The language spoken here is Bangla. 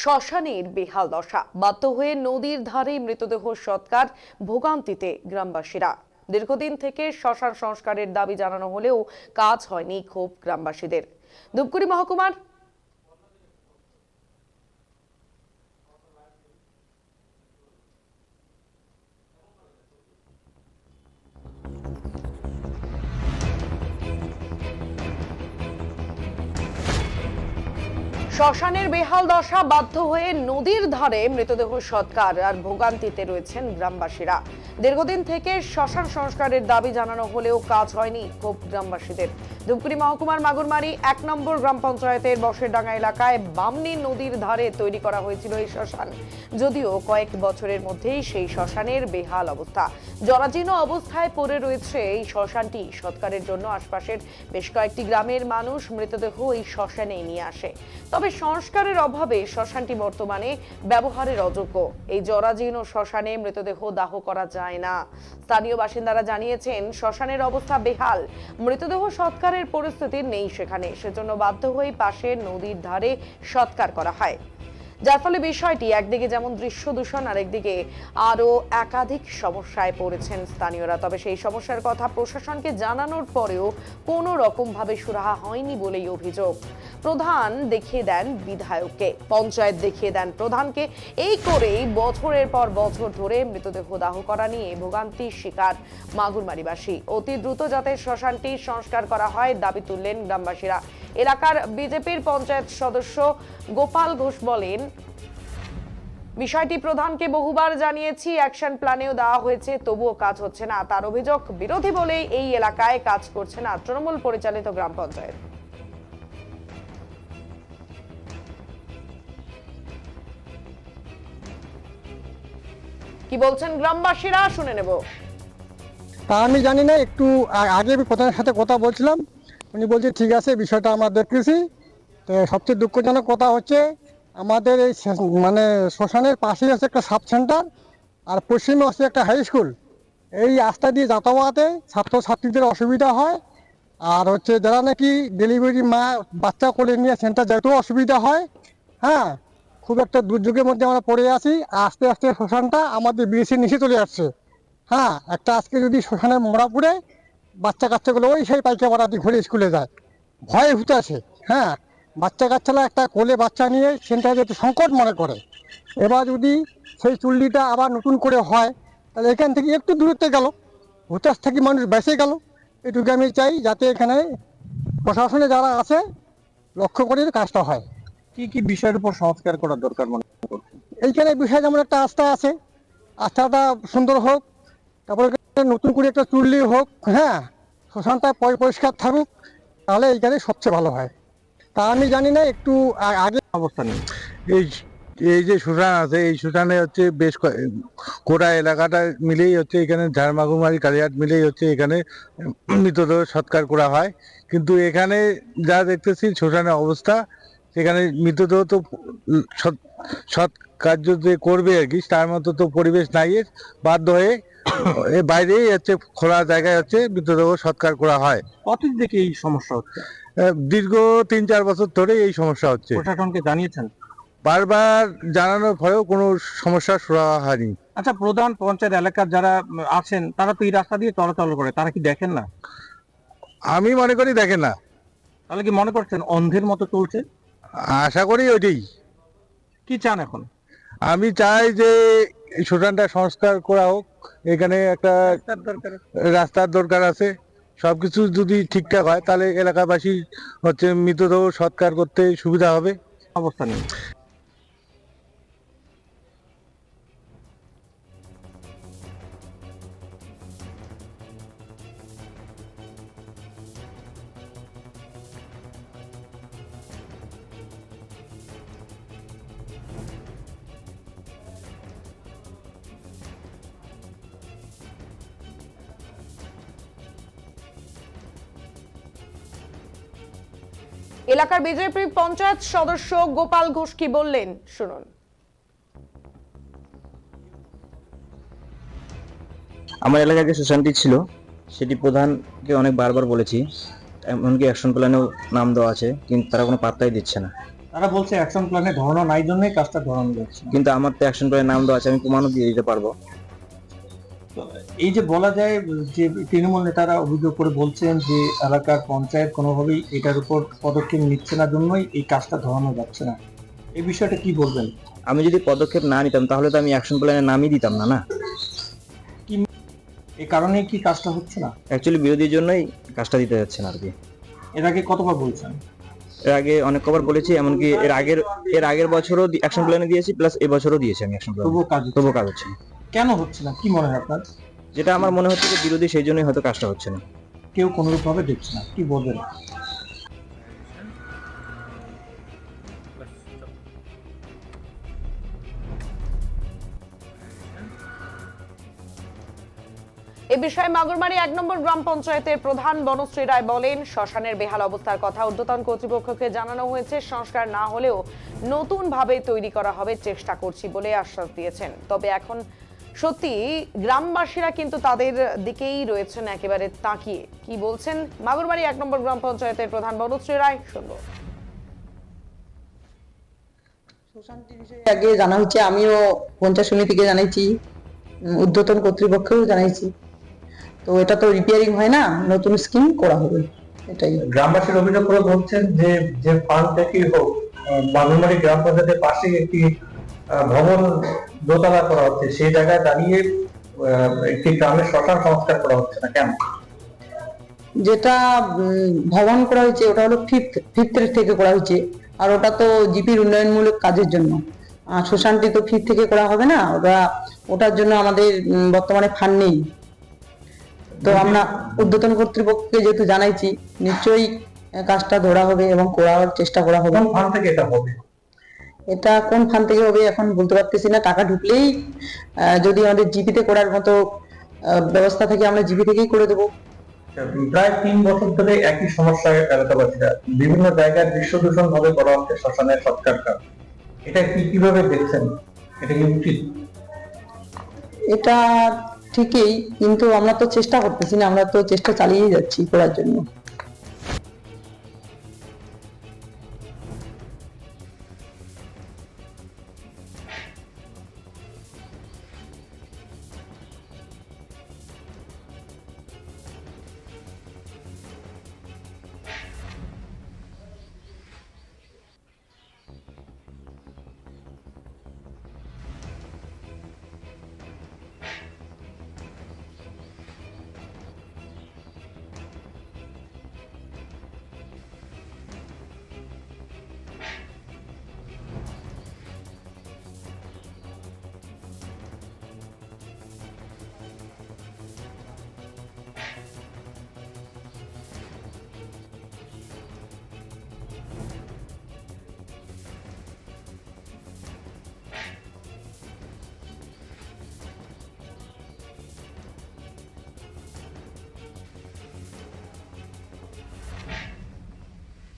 শ্মশানের বেহাল দশা। বাধ্য হয়ে নদীর ধারে মৃতদেহ সৎকার ভোগান্তিতে গ্রামবাসীরা। দীর্ঘদিন থেকে শ্মশান সংস্কারের দাবি জানানো হলেও কাজ হয়নি ক্ষোভ গ্রামবাসীদের। ধূপগুড়ি মহকুমার শ্মশানের বেহাল দশা বাধ্য হয়ে নদীর ধারে মৃতদেহ সৎকার আর ভোগান্তিতে রয়েছেন গ্রামবাসীরা। দীর্ঘদিন থেকে শ্মশান সংস্কারের দাবি জানানো হলেও কাজ হয়নি ক্ষোভ গ্রামবাসীদের। ধূপগুড়ি মহকুমার মাগুরমারি এক নম্বর গ্রাম পঞ্চায়েতের বসেরডাঙ্গা এলাকায় বামনি নদীর ধারে তৈরি করা হয়েছিল এই শ্মশান। যদিও কয়েক বছরের মধ্যেই সেই শ্মশানের বেহাল অবস্থা। জরাজীর্ণ অবস্থায় পড়ে রয়েছে এই শ্মশানটি। সৎকারের জন্য আশপাশের বেশ কয়েকটি গ্রামের মানুষ মৃতদেহ এই শ্মশানে নিয়ে আসে। তবে সংস্কারের অভাবে শ্মশানটি বর্তমানে ব্যবহারের অযোগ্য। এই জরাজীর্ণ শ্মশানে মৃতদেহ দাহ করা যায় না। স্থানীয় বাসিন্দারা জানিয়েছেন, শ্মশানের অবস্থা বেহাল। মৃতদেহ সৎকারের পরিস্থিতি নেই সেখানে। সেজন্য বাধ্য হয়ে পাশে নদীর ধারে সৎকার করা হয়। যার ফলে বিষয়টি একদিকে যেমন দৃশ্য দূষণ, আরেকদিকে আরও একাধিক সমস্যায় পড়েছেন স্থানীয়রা। তবে সেই সমস্যার কথা প্রশাসনকে জানানোর পরেও কোনো রকমভাবে সুরাহা হয়নি বলেই অভিযোগ। প্রধান দেখিয়ে দেন বিধায়ককে, পঞ্চায়েত দেখিয়ে দেন প্রধানকে। এই করেই বছরের পর বছর ধরে মৃতদেহ দাহ করা নিয়ে ভোগান্তির শিকার মাগুরমারিবাসী। অতি দ্রুত যাতে শ্মশানটি সংস্কার করা হয়, দাবি তুললেন গ্রামবাসীরা। এলাকার বিজেপির পঞ্চায়েত সদস্য গোপাল ঘোষ বলেন, বিষয়টি প্রধানকে বহুবার জানিয়েছি অ্যাকশন প্ল্যানেও দেওয়া হয়েছে, তবুও কাজ হচ্ছে না। তার অভিযোগ, বিরোধী বলেই এই এলাকায় কাজ করছে না তৃণমূল পরিচালিত গ্রাম পঞ্চায়েত। কি বলছেন গ্রামবাসীরা? শুনে নেব। আমি জানি না, একটু আগে প্রধানের সাথে কথা বলছিলাম। উনি বলছে, ঠিক আছে, বিষয়টা আমরা দেখতেছি। তো সবচেয়ে দুঃখজনক কথা হচ্ছে, আমাদের এই মানে শ্মশানের পাশেই আছে একটা সাব সেন্টার আর পশ্চিমে আছে একটা হাই স্কুল। এই রাস্তা দিয়ে যাতায়াতে ছাত্রছাত্রীদের অসুবিধা হয় আর হচ্ছে যারা নাকি ডেলিভারি মা, বাচ্চা কোলে নিয়ে সেন্টার যেতেও অসুবিধা হয়। হ্যাঁ খুব একটা দুর্যোগের মধ্যে আমরা পড়ে আছি। আস্তে আস্তে শ্মশানটা আমাদের বিএসির নিচে চলে যাচ্ছে হ্যাঁ একটা আজকে যদি শ্মশানে মোড়া পড়ে বাচ্চা কাচ্চাগুলো ওই সেই পাইকা দিয়ে ঘুরে স্কুলে যায়। ভয়ে হতে আছে হ্যাঁ? বাচ্চা কাচ্চারা একটা কোলে বাচ্চা নিয়ে সেন্টারে যেতে সংকট মনে করে এবার যদি সেই চুল্লিটা আবার নতুন করে হয় তাহলে এখান থেকে একটু দূরত্বে গেল হুতাশ থেকে মানুষ বেঁচে গেল। এটুকু আমি চাই যাতে এখানে প্রশাসনে যারা আছে লক্ষ্য করে কাজটা হয়। কি কি বিষয়ের উপর সংস্কার করা দরকার মনে এইখানে বিষয় যেমন একটা আস্থা আছে আস্থাটা সুন্দর হোক তারপরে নতুন করে একটা চুল্লি হোক হ্যাঁ শ্মশানটা পরিষ্কার থাকুক, তাহলে এইখানে সবচেয়ে ভালো হয়। তা আমি জানি না, একটু আগে অবস্থা নেই এই এই যে শ্মশান আছে, এই শ্মশানে হচ্ছে বেশ গোটা এলাকাটা মিলেই হচ্ছে এখানে ঝাড়মাগুমারি, কালিয়াট মিলেই হচ্ছে এখানে মৃতদেহ সৎকার করা হয়। কিন্তু এখানে যা দেখতেছি শ্মশানের অবস্থা সেখানে মৃতদেহ তো সৎ সৎ কার্য যে করবে আর কি, তার মতো তো পরিবেশ নাই বাধ্য হয়ে এ বাইরেই হচ্ছে খোলা জায়গায় হচ্ছে মৃতদেহ সৎকার করা হয়। কতদিন থেকে এই সমস্যা হচ্ছে? দীর্ঘ তিন চার বছর ধরে এই সমস্যা হচ্ছে। প্রশাসনকে জানিয়েছেন? বারবার জানানোর পরেও কোনো সমস্যা সুরাহা হয়নি। আচ্ছা প্রধান পঞ্চায়েত এলাকার যারা আছেন তারা তো এই রাস্তা দিয়ে চলাচল করে তারা কি দেখেন না? আমি মনে করি দেখেন না। তাহলে কি মনে করছেন অন্ধের মতো চলছে? আশা করি ওইটাই। কি চান এখন? আমি চাই যে এই শ্মশানটা সংস্কার করা হোক এখানে একটা দরকার রাস্তার দরকার আছে। সবকিছু যদি ঠিকঠাক হয় তাহলে এলাকাবাসী হচ্ছে মৃতদেহ সৎকার করতে সুবিধা হবে। অবস্থা নেই। এলাকার বিজেপি পঞ্চায়েত সদস্য গোপাল ঘোষ কি বললেন? শুনুন। আমার এলাকায় যে শ্মশানটি ছিল সেটি প্রধানকে অনেক বারবার বলেছি। এমনকি অ্যাকশন প্ল্যানেও নাম দেওয়া আছে কিন্তু তারা কোনো পাত্তাই দিচ্ছে না। তারা বলছে অ্যাকশন প্ল্যানে ধরানো নাই জন্যই কাজটা ধরানো যাচ্ছে কিন্তু আমার তো অ্যাকশন প্ল্যানের নাম দেওয়া আছে আমি প্রমাণও দিয়ে দিতে পারব। এই যে বলা যায় যে তৃণমূল নেতারা অভিযোগ করে বলছেন যে এলাকার পঞ্চায়েত কোনোভাবেই এটার উপর পদক্ষেপ নিচ্ছে না জন্যই এই কাজটা ধরানো যাচ্ছে না। এই বিষয়টা কি বলবেন? আমি যদি পদক্ষেপ না নিতাম তাহলে তো আমি অ্যাকশন প্ল্যানে নামই দিতাম না না? এই কারণেই কি কাজটা হচ্ছে না? অ্যাকচুয়ালি বিরোধীর জন্যই কাজটা দিতে যাচ্ছে না আর কি। এর আগে কতবার বলছেন? এর আগে অনেক কবার বলেছি এমনকি এর আগের এর আগের বছরও অ্যাকশন প্ল্যানে দিয়েছি প্লাস এবছরও দিয়েছি আমি অ্যাকশন প্ল্যান তবুও কাজ। তবুও কাজ হচ্ছে। না। কেন হচ্ছে না? কি মনে হয় আপনার? যেটা আমার মনে হচ্ছে যে বিরোধী সেই জন্যই হয়তো কাজটা হচ্ছে না। কেউ কোনোরূপ ভাবে দেখছে না। কি বলবেন? এ বিষয়ে মাগুরমারি এক নম্বর গ্রাম পঞ্চায়েতের প্রধান বনশ্রী রায় বলেন শ্মশানের বেহাল অবস্থার কথা ঊর্ধ্বতন কর্তৃপক্ষকে জানানো হয়েছে। সংস্কার না হলেও নতুন ভাবে তৈরি করা হবে চেষ্টা করছি বলে আশ্বাস দিয়েছেন। তবে এখন সত্যি গ্রামবাসীরা কিন্তু তাদের দিকেই রয়েছেন একেবারে তাকিয়ে। কি বলছেন? মাগুরমারি এক নম্বর গ্রাম পঞ্চায়েতের প্রধান বনশ্রী রায় শুনব। আগে জানা হচ্ছে আমিও পঞ্চায়েত সমিতিকে জানাইছি কর্তৃপক্ষকেও জানাইছি। তো এটা তো রিপেয়ারিং হয় না নতুন স্কিম করা হবে এটাই। গ্রামবাসীর অভিযোগ করে বলছেন যে যে ফান্ড থেকেই হোক বাগুমারি গ্রাম পঞ্চায়েতের পাশে একটি ভবন দোতলা করা হচ্ছে সেই জায়গায় দাঁড়িয়ে একটি গ্রামের শ্মশান সংস্কার করা হচ্ছে না কেন? যেটা ভবন করা হয়েছে ওটা হলো ফিফথ ফিফথ থেকে করা হয়েছে আর ওটা তো জিপির উন্নয়নমূলক কাজের জন্য। শ্মশানটি তো ফিফথ থেকে করা হবে না ওটা ওটার জন্য আমাদের বর্তমানে ফান্ড নেই। তো আমরা ঊর্ধ্বতন কর্তৃপক্ষকে যেহেতু জানাইছি নিশ্চয়ই কাজটা ধরা হবে এবং করার চেষ্টা করা হবে। ফান্ড থেকে এটা হবে? এটা কোন ফান্ড থেকে হবে এখন বলতে পারতেছি না। টাকা ঢুকলেই যদি আমাদের জিপিতে করার মতো ব্যবস্থা থাকে আমরা জিপি থেকেই করে দেবো। প্রায় তিন বছর ধরে একই সমস্যায় এলাকাবাসীরা। বিভিন্ন জায়গায় দৃশ্য দূষণ ভাবে করা হচ্ছে শ্মশানের সৎকার কাজ। এটা কি কীভাবে দেখছেন? এটা কি উচিত? এটা ঠিকই কিন্তু আমরা তো চেষ্টা করতেছি না আমরা তো চেষ্টা চালিয়ে যাচ্ছি করার জন্য।